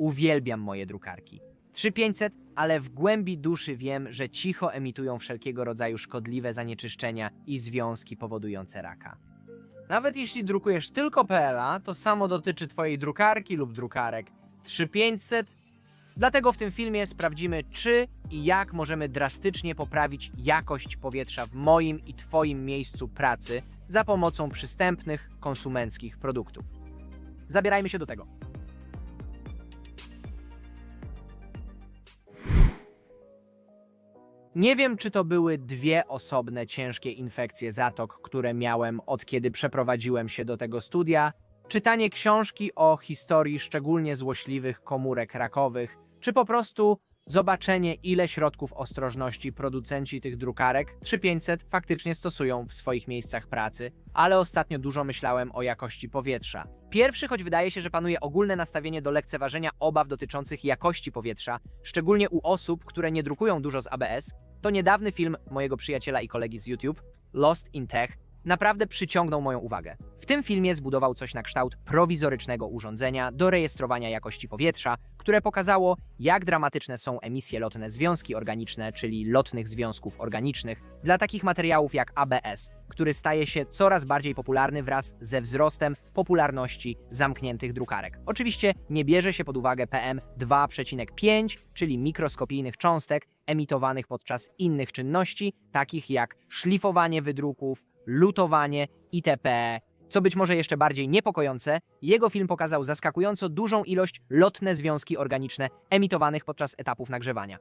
Uwielbiam moje drukarki. 3500, ale w głębi duszy wiem, że cicho emitują wszelkiego rodzaju szkodliwe zanieczyszczenia i związki powodujące raka. Nawet jeśli drukujesz tylko PLA, to samo dotyczy Twojej drukarki lub drukarek 3500. Dlatego w tym filmie sprawdzimy, czy i jak możemy drastycznie poprawić jakość powietrza w moim i Twoim miejscu pracy za pomocą przystępnych, konsumenckich produktów. Zabierajmy się do tego. Nie wiem, czy to były dwie osobne ciężkie infekcje zatok, które miałem od kiedy przeprowadziłem się do tego studia, czytanie książki o historii szczególnie złośliwych komórek rakowych, czy po prostu zobaczenie, ile środków ostrożności producenci tych drukarek 3500 faktycznie stosują w swoich miejscach pracy, ale ostatnio dużo myślałem o jakości powietrza. Pierwszy, choć wydaje się, że panuje ogólne nastawienie do lekceważenia obaw dotyczących jakości powietrza, szczególnie u osób, które nie drukują dużo z ABS, to niedawny film mojego przyjaciela i kolegi z YouTube, Lost in Tech, naprawdę przyciągnął moją uwagę. W tym filmie zbudował coś na kształt prowizorycznego urządzenia do rejestrowania jakości powietrza, które pokazało, jak dramatyczne są emisje lotne związki organiczne, czyli lotnych związków organicznych, dla takich materiałów jak ABS, który staje się coraz bardziej popularny wraz ze wzrostem popularności zamkniętych drukarek. Oczywiście nie bierze się pod uwagę PM2,5, czyli mikroskopijnych cząstek emitowanych podczas innych czynności, takich jak szlifowanie wydruków, lutowanie itp. Co być może jeszcze bardziej niepokojące, jego film pokazał zaskakująco dużą ilość lotne związki organiczne emitowanych podczas etapów nagrzewania.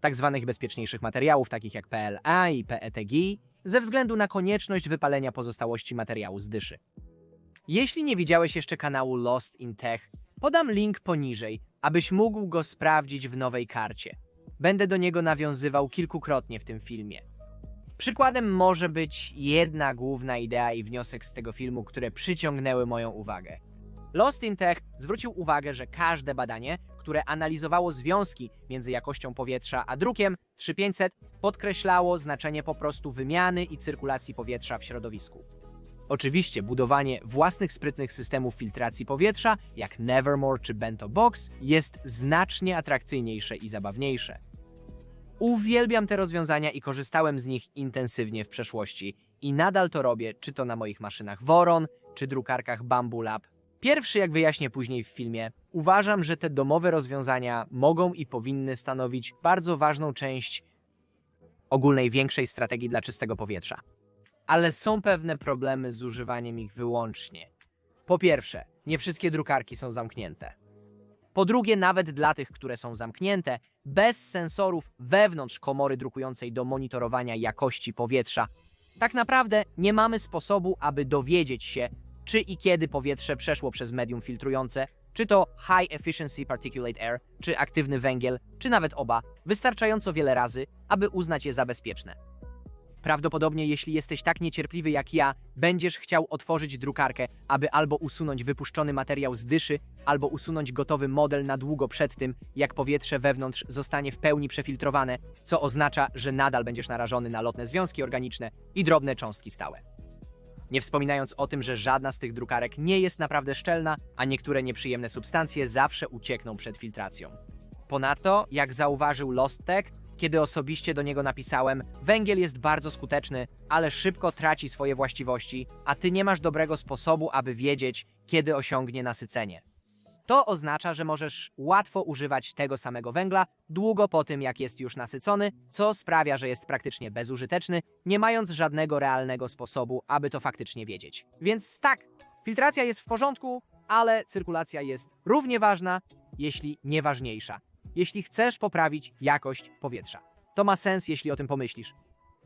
Tak zwanych bezpieczniejszych materiałów, takich jak PLA i PETG, ze względu na konieczność wypalenia pozostałości materiału z dyszy. Jeśli nie widziałeś jeszcze kanału Lost in Tech, podam link poniżej, abyś mógł go sprawdzić w nowej karcie. Będę do niego nawiązywał kilkukrotnie w tym filmie. Przykładem może być jedna główna idea i wniosek z tego filmu, które przyciągnęły moją uwagę. Lost in Tech zwrócił uwagę, że każde badanie, które analizowało związki między jakością powietrza a drukiem 3500, podkreślało znaczenie po prostu wymiany i cyrkulacji powietrza w środowisku. Oczywiście budowanie własnych sprytnych systemów filtracji powietrza, jak Nevermore czy Bento Box, jest znacznie atrakcyjniejsze i zabawniejsze. Uwielbiam te rozwiązania i korzystałem z nich intensywnie w przeszłości i nadal to robię, czy to na moich maszynach Voron, czy drukarkach Bamboo Lab. Pierwszy, jak wyjaśnię później w filmie, uważam, że te domowe rozwiązania mogą i powinny stanowić bardzo ważną część ogólnej większej strategii dla czystego powietrza. Ale są pewne problemy z używaniem ich wyłącznie. Po pierwsze, nie wszystkie drukarki są zamknięte. Po drugie, nawet dla tych, które są zamknięte, bez sensorów wewnątrz komory drukującej do monitorowania jakości powietrza, tak naprawdę nie mamy sposobu, aby dowiedzieć się, czy i kiedy powietrze przeszło przez medium filtrujące, czy to High Efficiency Particulate Air, czy aktywny węgiel, czy nawet oba, wystarczająco wiele razy, aby uznać je za bezpieczne. Prawdopodobnie, jeśli jesteś tak niecierpliwy jak ja, będziesz chciał otworzyć drukarkę, aby albo usunąć wypuszczony materiał z dyszy, albo usunąć gotowy model na długo przed tym, jak powietrze wewnątrz zostanie w pełni przefiltrowane, co oznacza, że nadal będziesz narażony na lotne związki organiczne i drobne cząstki stałe. Nie wspominając o tym, że żadna z tych drukarek nie jest naprawdę szczelna, a niektóre nieprzyjemne substancje zawsze uciekną przed filtracją. Ponadto, jak zauważył Lost Tech, kiedy osobiście do niego napisałem, węgiel jest bardzo skuteczny, ale szybko traci swoje właściwości, a ty nie masz dobrego sposobu, aby wiedzieć, kiedy osiągnie nasycenie. To oznacza, że możesz łatwo używać tego samego węgla długo po tym, jak jest już nasycony, co sprawia, że jest praktycznie bezużyteczny, nie mając żadnego realnego sposobu, aby to faktycznie wiedzieć. Więc tak, filtracja jest w porządku, ale cyrkulacja jest równie ważna, jeśli nie ważniejsza jeśli chcesz poprawić jakość powietrza. To ma sens, jeśli o tym pomyślisz.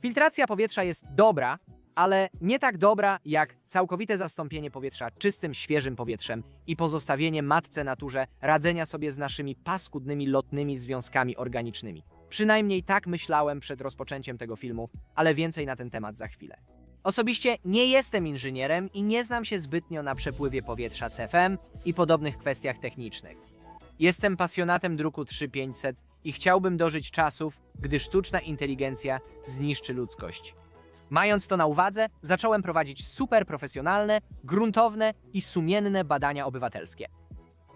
Filtracja powietrza jest dobra, ale nie tak dobra jak całkowite zastąpienie powietrza czystym, świeżym powietrzem i pozostawienie matce naturze radzenia sobie z naszymi paskudnymi lotnymi związkami organicznymi. Przynajmniej tak myślałem przed rozpoczęciem tego filmu, ale więcej na ten temat za chwilę. Osobiście nie jestem inżynierem i nie znam się zbytnio na przepływie powietrza CFM i podobnych kwestiach technicznych. Jestem pasjonatem druku 3500 i chciałbym dożyć czasów, gdy sztuczna inteligencja zniszczy ludzkość. Mając to na uwadze, zacząłem prowadzić super profesjonalne, gruntowne i sumienne badania obywatelskie.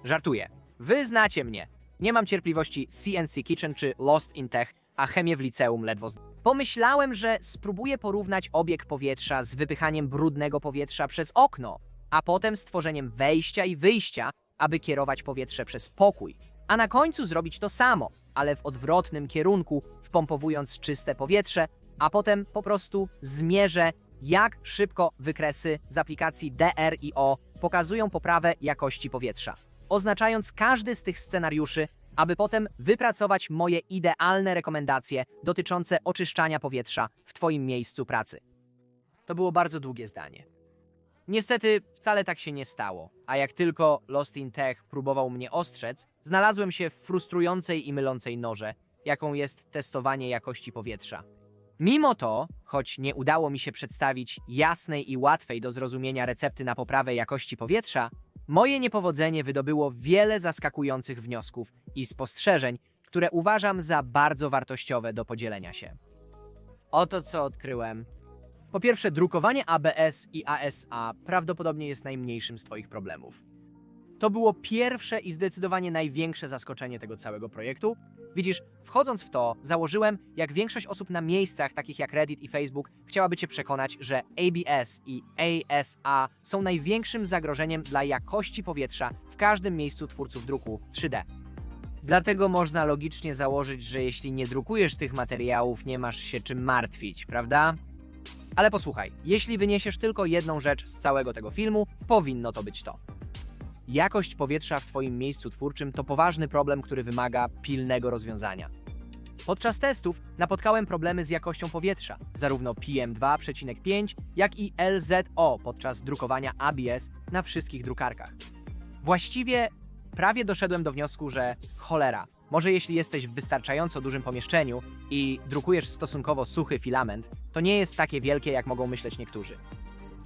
Żartuję. Wy znacie mnie. Nie mam cierpliwości CNC Kitchen czy Lost in Tech, a chemię w liceum ledwo z... Pomyślałem, że spróbuję porównać obieg powietrza z wypychaniem brudnego powietrza przez okno, a potem stworzeniem wejścia i wyjścia, aby kierować powietrze przez pokój, a na końcu zrobić to samo, ale w odwrotnym kierunku, wpompowując czyste powietrze, a potem po prostu zmierzę, jak szybko wykresy z aplikacji DRIO pokazują poprawę jakości powietrza, oznaczając każdy z tych scenariuszy, aby potem wypracować moje idealne rekomendacje dotyczące oczyszczania powietrza w Twoim miejscu pracy. To było bardzo długie zdanie. Niestety wcale tak się nie stało, a jak tylko Lost in Tech próbował mnie ostrzec, znalazłem się w frustrującej i mylącej norze, jaką jest testowanie jakości powietrza. Mimo to, choć nie udało mi się przedstawić jasnej i łatwej do zrozumienia recepty na poprawę jakości powietrza, moje niepowodzenie wydobyło wiele zaskakujących wniosków i spostrzeżeń, które uważam za bardzo wartościowe do podzielenia się. Oto co odkryłem. Po pierwsze, drukowanie ABS i ASA prawdopodobnie jest najmniejszym z Twoich problemów. To było pierwsze i zdecydowanie największe zaskoczenie tego całego projektu. Widzisz, wchodząc w to, założyłem, jak większość osób na miejscach takich jak Reddit i Facebook chciałaby Cię przekonać, że ABS i ASA są największym zagrożeniem dla jakości powietrza w każdym miejscu twórców druku 3D. Dlatego można logicznie założyć, że jeśli nie drukujesz tych materiałów, nie masz się czym martwić, prawda? Ale posłuchaj, jeśli wyniesiesz tylko jedną rzecz z całego tego filmu, powinno to być to. Jakość powietrza w Twoim miejscu twórczym to poważny problem, który wymaga pilnego rozwiązania. Podczas testów napotkałem problemy z jakością powietrza, zarówno PM2,5, jak i LZO podczas drukowania ABS na wszystkich drukarkach. Właściwie prawie doszedłem do wniosku, że cholera, może jeśli jesteś w wystarczająco dużym pomieszczeniu i drukujesz stosunkowo suchy filament, to nie jest takie wielkie, jak mogą myśleć niektórzy.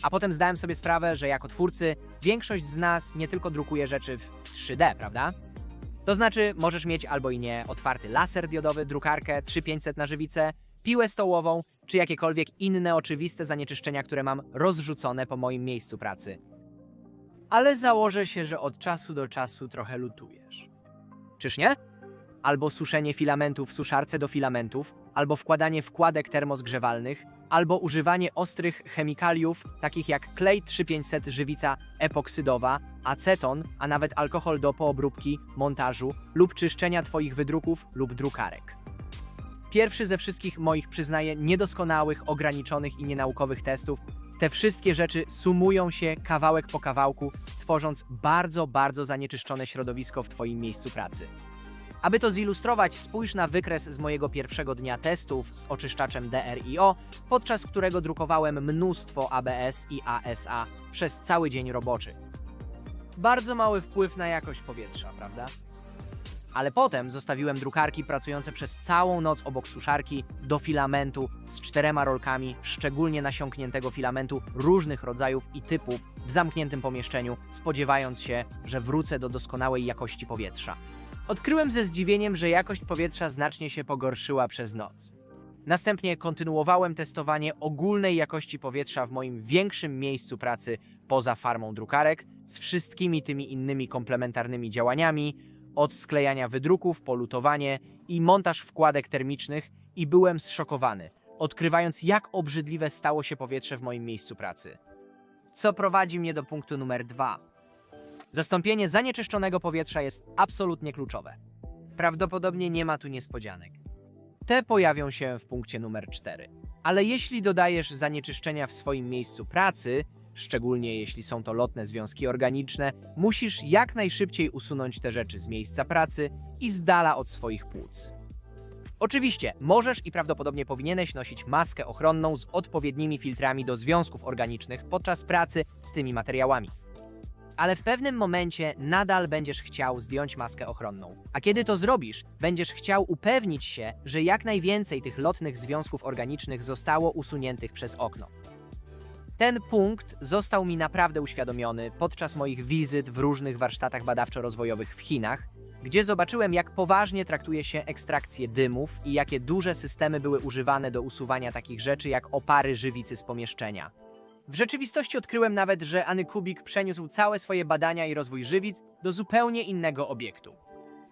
A potem zdałem sobie sprawę, że jako twórcy większość z nas nie tylko drukuje rzeczy w 3D, prawda? To znaczy, możesz mieć albo i nie otwarty laser diodowy, drukarkę 3500 na żywicę, piłę stołową, czy jakiekolwiek inne oczywiste zanieczyszczenia, które mam rozrzucone po moim miejscu pracy. Ale założę się, że od czasu do czasu trochę lutujesz. Czyż nie? Albo suszenie filamentów w suszarce do filamentów, albo wkładanie wkładek termozgrzewalnych, albo używanie ostrych chemikaliów, takich jak klej 3500 żywica epoksydowa, aceton, a nawet alkohol do poobróbki, montażu lub czyszczenia Twoich wydruków lub drukarek. Pierwszy ze wszystkich moich, przyznaję, niedoskonałych, ograniczonych i nienaukowych testów, te wszystkie rzeczy sumują się kawałek po kawałku, tworząc bardzo, bardzo zanieczyszczone środowisko w Twoim miejscu pracy. Aby to zilustrować, spójrz na wykres z mojego pierwszego dnia testów z oczyszczaczem DRIO, podczas którego drukowałem mnóstwo ABS i ASA przez cały dzień roboczy. Bardzo mały wpływ na jakość powietrza, prawda? Ale potem zostawiłem drukarki pracujące przez całą noc obok suszarki do filamentu z czterema rolkami szczególnie nasiąkniętego filamentu różnych rodzajów i typów w zamkniętym pomieszczeniu, spodziewając się, że wrócę do doskonałej jakości powietrza. Odkryłem ze zdziwieniem, że jakość powietrza znacznie się pogorszyła przez noc. Następnie kontynuowałem testowanie ogólnej jakości powietrza w moim większym miejscu pracy poza farmą drukarek z wszystkimi tymi innymi komplementarnymi działaniami, od sklejania wydruków, polutowanie i montaż wkładek termicznych i byłem zszokowany, odkrywając jak obrzydliwe stało się powietrze w moim miejscu pracy. Co prowadzi mnie do punktu numer dwa. Zastąpienie zanieczyszczonego powietrza jest absolutnie kluczowe. Prawdopodobnie nie ma tu niespodzianek. Te pojawią się w punkcie numer 4. Ale jeśli dodajesz zanieczyszczenia w swoim miejscu pracy, szczególnie jeśli są to lotne związki organiczne, musisz jak najszybciej usunąć te rzeczy z miejsca pracy i z dala od swoich płuc. Oczywiście, możesz i prawdopodobnie powinieneś nosić maskę ochronną z odpowiednimi filtrami do związków organicznych podczas pracy z tymi materiałami ale w pewnym momencie nadal będziesz chciał zdjąć maskę ochronną. A kiedy to zrobisz, będziesz chciał upewnić się, że jak najwięcej tych lotnych związków organicznych zostało usuniętych przez okno. Ten punkt został mi naprawdę uświadomiony podczas moich wizyt w różnych warsztatach badawczo-rozwojowych w Chinach, gdzie zobaczyłem, jak poważnie traktuje się ekstrakcję dymów i jakie duże systemy były używane do usuwania takich rzeczy jak opary żywicy z pomieszczenia. W rzeczywistości odkryłem nawet, że Any Kubik przeniósł całe swoje badania i rozwój żywic do zupełnie innego obiektu.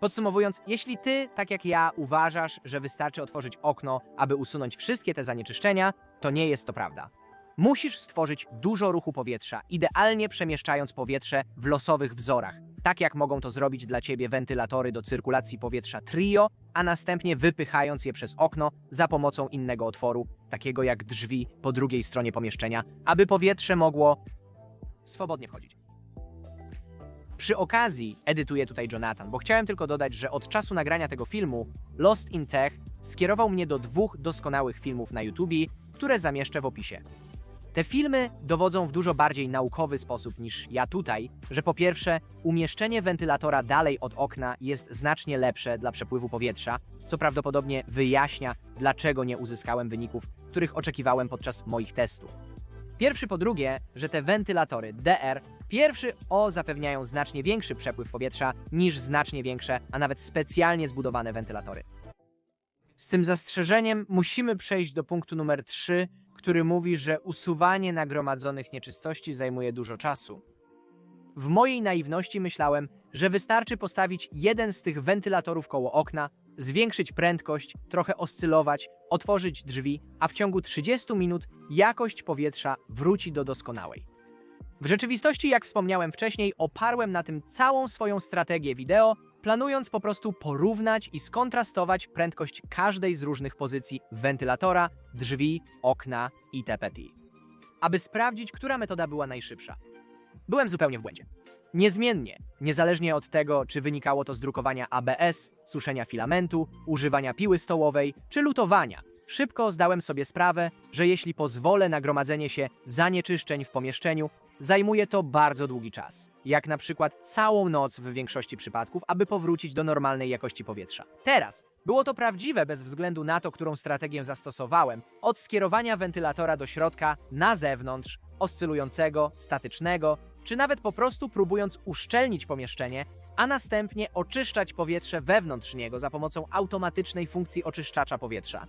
Podsumowując, jeśli ty, tak jak ja, uważasz, że wystarczy otworzyć okno, aby usunąć wszystkie te zanieczyszczenia, to nie jest to prawda. Musisz stworzyć dużo ruchu powietrza, idealnie przemieszczając powietrze w losowych wzorach, tak jak mogą to zrobić dla ciebie wentylatory do cyrkulacji powietrza Trio, a następnie wypychając je przez okno za pomocą innego otworu, takiego jak drzwi po drugiej stronie pomieszczenia, aby powietrze mogło swobodnie wchodzić. Przy okazji edytuję tutaj Jonathan, bo chciałem tylko dodać, że od czasu nagrania tego filmu Lost in Tech skierował mnie do dwóch doskonałych filmów na YouTube, które zamieszczę w opisie. Te filmy dowodzą w dużo bardziej naukowy sposób niż ja tutaj, że po pierwsze, umieszczenie wentylatora dalej od okna jest znacznie lepsze dla przepływu powietrza, co prawdopodobnie wyjaśnia, dlaczego nie uzyskałem wyników, których oczekiwałem podczas moich testów. Pierwszy po drugie, że te wentylatory DR pierwszy O zapewniają znacznie większy przepływ powietrza niż znacznie większe, a nawet specjalnie zbudowane wentylatory. Z tym zastrzeżeniem musimy przejść do punktu numer 3, który mówi, że usuwanie nagromadzonych nieczystości zajmuje dużo czasu. W mojej naiwności myślałem, że wystarczy postawić jeden z tych wentylatorów koło okna, zwiększyć prędkość, trochę oscylować, otworzyć drzwi, a w ciągu 30 minut jakość powietrza wróci do doskonałej. W rzeczywistości, jak wspomniałem wcześniej, oparłem na tym całą swoją strategię wideo, planując po prostu porównać i skontrastować prędkość każdej z różnych pozycji wentylatora, drzwi, okna itp. Aby sprawdzić, która metoda była najszybsza. Byłem zupełnie w błędzie. Niezmiennie, niezależnie od tego, czy wynikało to z drukowania ABS, suszenia filamentu, używania piły stołowej czy lutowania, szybko zdałem sobie sprawę, że jeśli pozwolę na gromadzenie się zanieczyszczeń w pomieszczeniu, zajmuje to bardzo długi czas, jak na przykład całą noc w większości przypadków, aby powrócić do normalnej jakości powietrza. Teraz było to prawdziwe bez względu na to, którą strategię zastosowałem, od skierowania wentylatora do środka, na zewnątrz, oscylującego, statycznego, czy nawet po prostu próbując uszczelnić pomieszczenie, a następnie oczyszczać powietrze wewnątrz niego za pomocą automatycznej funkcji oczyszczacza powietrza.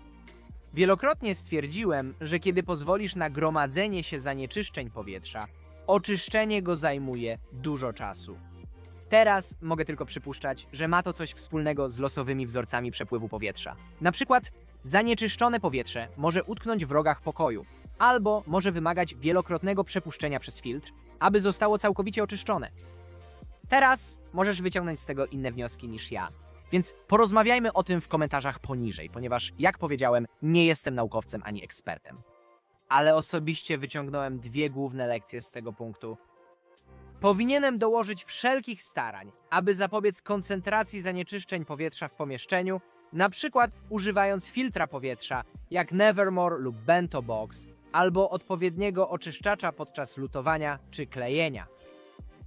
Wielokrotnie stwierdziłem, że kiedy pozwolisz na gromadzenie się zanieczyszczeń powietrza, oczyszczenie go zajmuje dużo czasu. Teraz mogę tylko przypuszczać, że ma to coś wspólnego z losowymi wzorcami przepływu powietrza. Na przykład zanieczyszczone powietrze może utknąć w rogach pokoju, albo może wymagać wielokrotnego przepuszczenia przez filtr, aby zostało całkowicie oczyszczone. Teraz możesz wyciągnąć z tego inne wnioski niż ja. Więc porozmawiajmy o tym w komentarzach poniżej, ponieważ, jak powiedziałem, nie jestem naukowcem ani ekspertem. Ale osobiście wyciągnąłem dwie główne lekcje z tego punktu. Powinienem dołożyć wszelkich starań, aby zapobiec koncentracji zanieczyszczeń powietrza w pomieszczeniu, na przykład używając filtra powietrza jak Nevermore lub Bento Box, albo odpowiedniego oczyszczacza podczas lutowania czy klejenia.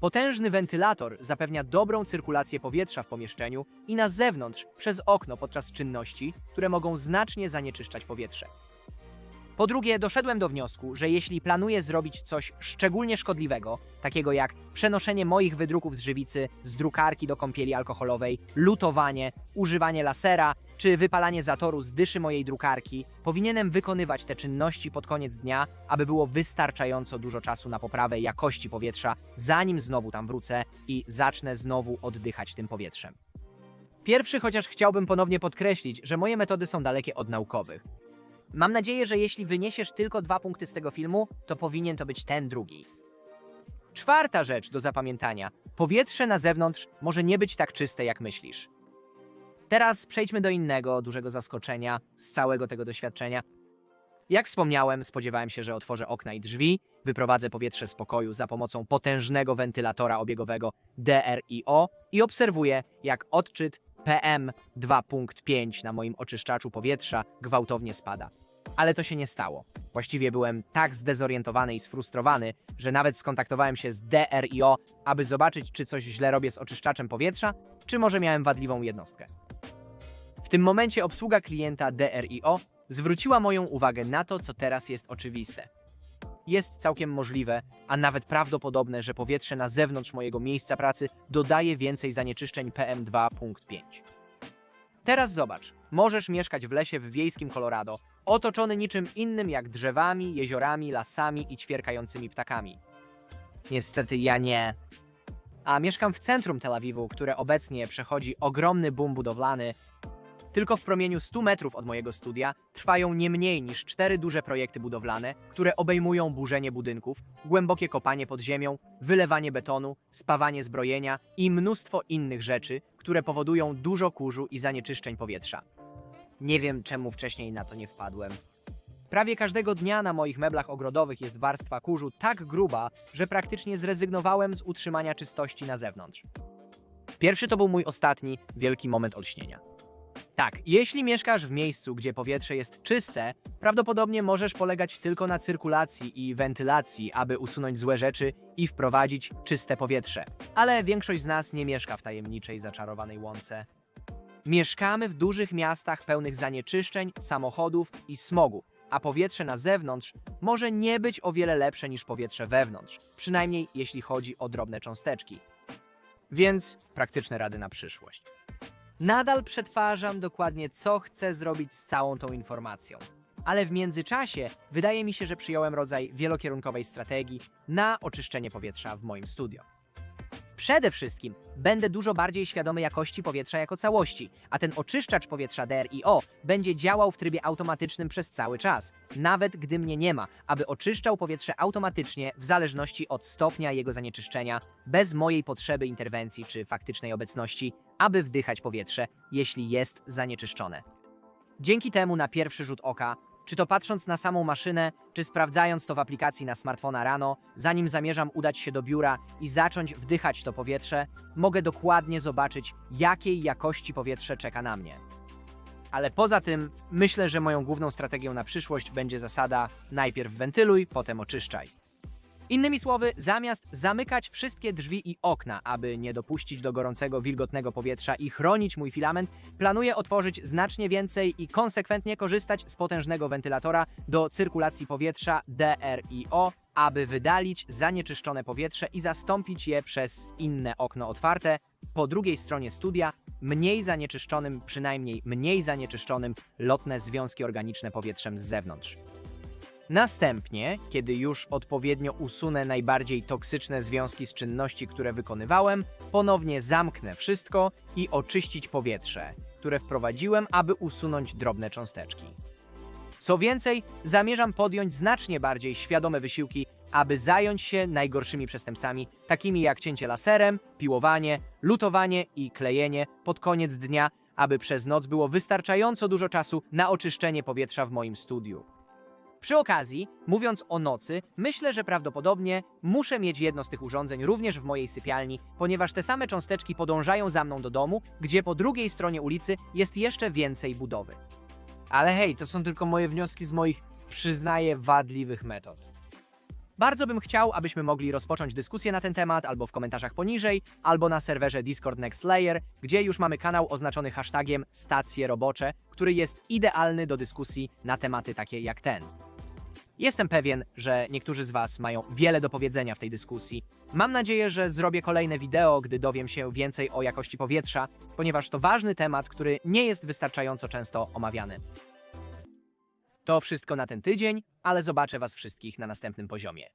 Potężny wentylator zapewnia dobrą cyrkulację powietrza w pomieszczeniu i na zewnątrz przez okno podczas czynności, które mogą znacznie zanieczyszczać powietrze. Po drugie, doszedłem do wniosku, że jeśli planuję zrobić coś szczególnie szkodliwego, takiego jak przenoszenie moich wydruków z żywicy z drukarki do kąpieli alkoholowej, lutowanie, używanie lasera czy wypalanie zatoru z dyszy mojej drukarki, powinienem wykonywać te czynności pod koniec dnia, aby było wystarczająco dużo czasu na poprawę jakości powietrza, zanim znowu tam wrócę i zacznę znowu oddychać tym powietrzem. Pierwszy, chociaż chciałbym ponownie podkreślić, że moje metody są dalekie od naukowych. Mam nadzieję, że jeśli wyniesiesz tylko dwa punkty z tego filmu, to powinien to być ten drugi. Czwarta rzecz do zapamiętania. Powietrze na zewnątrz może nie być tak czyste, jak myślisz. Teraz przejdźmy do innego dużego zaskoczenia z całego tego doświadczenia. Jak wspomniałem, spodziewałem się, że otworzę okna i drzwi, wyprowadzę powietrze z pokoju za pomocą potężnego wentylatora obiegowego DRIO i obserwuję, jak odczyt PM2.5 na moim oczyszczaczu powietrza gwałtownie spada. Ale to się nie stało. Właściwie byłem tak zdezorientowany i sfrustrowany, że nawet skontaktowałem się z DRIO, aby zobaczyć, czy coś źle robię z oczyszczaczem powietrza, czy może miałem wadliwą jednostkę. W tym momencie obsługa klienta DRIO zwróciła moją uwagę na to, co teraz jest oczywiste. Jest całkiem możliwe, a nawet prawdopodobne, że powietrze na zewnątrz mojego miejsca pracy dodaje więcej zanieczyszczeń PM2.5. Teraz zobacz, możesz mieszkać w lesie w wiejskim Colorado, otoczony niczym innym jak drzewami, jeziorami, lasami i ćwierkającymi ptakami. Niestety ja nie. A mieszkam w centrum Tel Awiwu, które obecnie przechodzi ogromny boom budowlany. Tylko w promieniu 100 metrów od mojego studia trwają nie mniej niż cztery duże projekty budowlane, które obejmują burzenie budynków, głębokie kopanie pod ziemią, wylewanie betonu, spawanie zbrojenia i mnóstwo innych rzeczy, które powodują dużo kurzu i zanieczyszczeń powietrza. Nie wiem, czemu wcześniej na to nie wpadłem. Prawie każdego dnia na moich meblach ogrodowych jest warstwa kurzu tak gruba, że praktycznie zrezygnowałem z utrzymania czystości na zewnątrz. Pierwszy to był mój ostatni wielki moment olśnienia. Tak, jeśli mieszkasz w miejscu, gdzie powietrze jest czyste, prawdopodobnie możesz polegać tylko na cyrkulacji i wentylacji, aby usunąć złe rzeczy i wprowadzić czyste powietrze. Ale większość z nas nie mieszka w tajemniczej, zaczarowanej łące. Mieszkamy w dużych miastach pełnych zanieczyszczeń, samochodów i smogu, a powietrze na zewnątrz może nie być o wiele lepsze niż powietrze wewnątrz, przynajmniej jeśli chodzi o drobne cząsteczki. Więc praktyczne rady na przyszłość. Nadal przetwarzam dokładnie, co chcę zrobić z całą tą informacją. Ale w międzyczasie wydaje mi się, że przyjąłem rodzaj wielokierunkowej strategii na oczyszczenie powietrza w moim studio. Przede wszystkim będę dużo bardziej świadomy jakości powietrza jako całości, a ten oczyszczacz powietrza DRIO będzie działał w trybie automatycznym przez cały czas, nawet gdy mnie nie ma, aby oczyszczał powietrze automatycznie w zależności od stopnia jego zanieczyszczenia, bez mojej potrzeby interwencji czy faktycznej obecności, aby wdychać powietrze, jeśli jest zanieczyszczone. Dzięki temu na pierwszy rzut oka, czy to patrząc na samą maszynę, czy sprawdzając to w aplikacji na smartfona rano, zanim zamierzam udać się do biura i zacząć wdychać to powietrze, mogę dokładnie zobaczyć, jakiej jakości powietrze czeka na mnie. Ale poza tym, myślę, że moją główną strategią na przyszłość będzie zasada najpierw wentyluj, potem oczyszczaj. Innymi słowy, zamiast zamykać wszystkie drzwi i okna, aby nie dopuścić do gorącego, wilgotnego powietrza i chronić mój filament, planuję otworzyć znacznie więcej i konsekwentnie korzystać z potężnego wentylatora do cyrkulacji powietrza DRIO, aby wydalić zanieczyszczone powietrze i zastąpić je przez inne okno otwarte po drugiej stronie studia, mniej zanieczyszczonym, przynajmniej mniej zanieczyszczonym lotne związki organiczne powietrzem z zewnątrz. Następnie, kiedy już odpowiednio usunę najbardziej toksyczne związki z czynności, które wykonywałem, ponownie zamknę wszystko i oczyścić powietrze, które wprowadziłem, aby usunąć drobne cząsteczki. Co więcej, zamierzam podjąć znacznie bardziej świadome wysiłki, aby zająć się najgorszymi przestępcami, takimi jak cięcie laserem, piłowanie, lutowanie i klejenie pod koniec dnia, aby przez noc było wystarczająco dużo czasu na oczyszczenie powietrza w moim studiu. Przy okazji, mówiąc o nocy, myślę, że prawdopodobnie muszę mieć jedno z tych urządzeń również w mojej sypialni, ponieważ te same cząsteczki podążają za mną do domu, gdzie po drugiej stronie ulicy jest jeszcze więcej budowy. Ale hej, to są tylko moje wnioski z moich, przyznaję, wadliwych metod. Bardzo bym chciał, abyśmy mogli rozpocząć dyskusję na ten temat albo w komentarzach poniżej, albo na serwerze Discord Next Layer, gdzie już mamy kanał oznaczony hashtagiem stacje robocze, który jest idealny do dyskusji na tematy takie jak ten. Jestem pewien, że niektórzy z Was mają wiele do powiedzenia w tej dyskusji. Mam nadzieję, że zrobię kolejne wideo, gdy dowiem się więcej o jakości powietrza, ponieważ to ważny temat, który nie jest wystarczająco często omawiany. To wszystko na ten tydzień, ale zobaczę Was wszystkich na następnym poziomie.